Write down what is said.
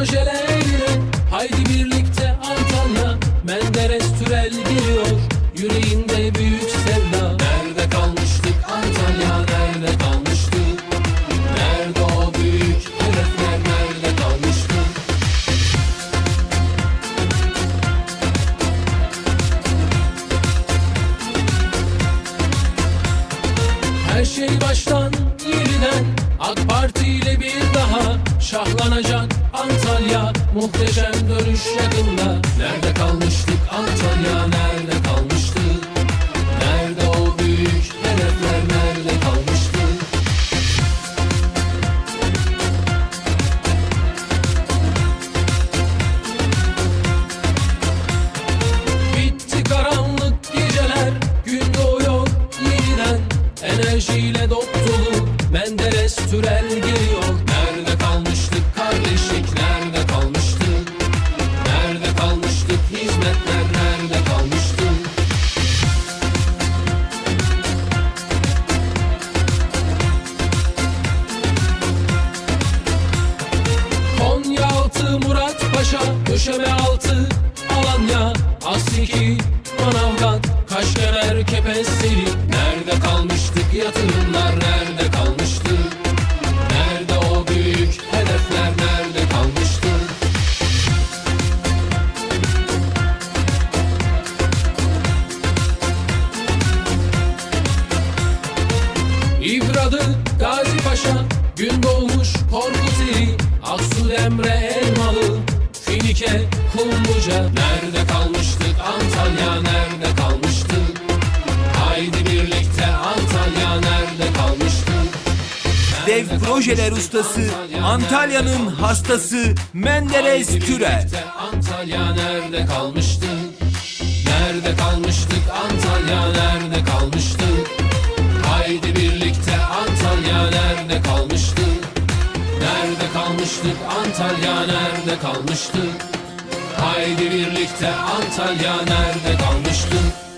projelerle Haydi birlikte Antalya Menderes Türel geliyor Yüreğinde büyük sevda. Nerede kalmıştık Antalya Nerede kalmıştık Nerede o büyük hedefler Nerede kalmıştık Her şey baştan yeniden AK Parti ile bir daha şahlanacak. Antalya Muhteşem dönüş yakında Nerede kalmıştık Antalya nerede kalmıştık Nerede o büyük hedefler nerede kalmıştı? Bitti karanlık geceler Gün doğuyor yeniden. Enerjiyle dop dolu Menderes Türel Paşa Döşeme altı Alanya. Asliki Manavgat Kaşkemer Kepezleri Nerede kalmıştık yatırımlar Nerede kalmıştı? Nerede o büyük hedefler Nerede kalmıştı? İvradı Gazi Paşa Gün doğmuş Korkuteli Aksu Emre Dev projeler ustası, Antalya'nın hastası Menderes birlikte Antalya nerede kalmıştık Nerede kalmıştık? Antalya nerede kalmıştık Haydi birlikte Antalya nerede kalmıştık Nerede kalmıştık? Antalya nerede kalmıştık Haydi birlikte Antalya nerede kalmıştık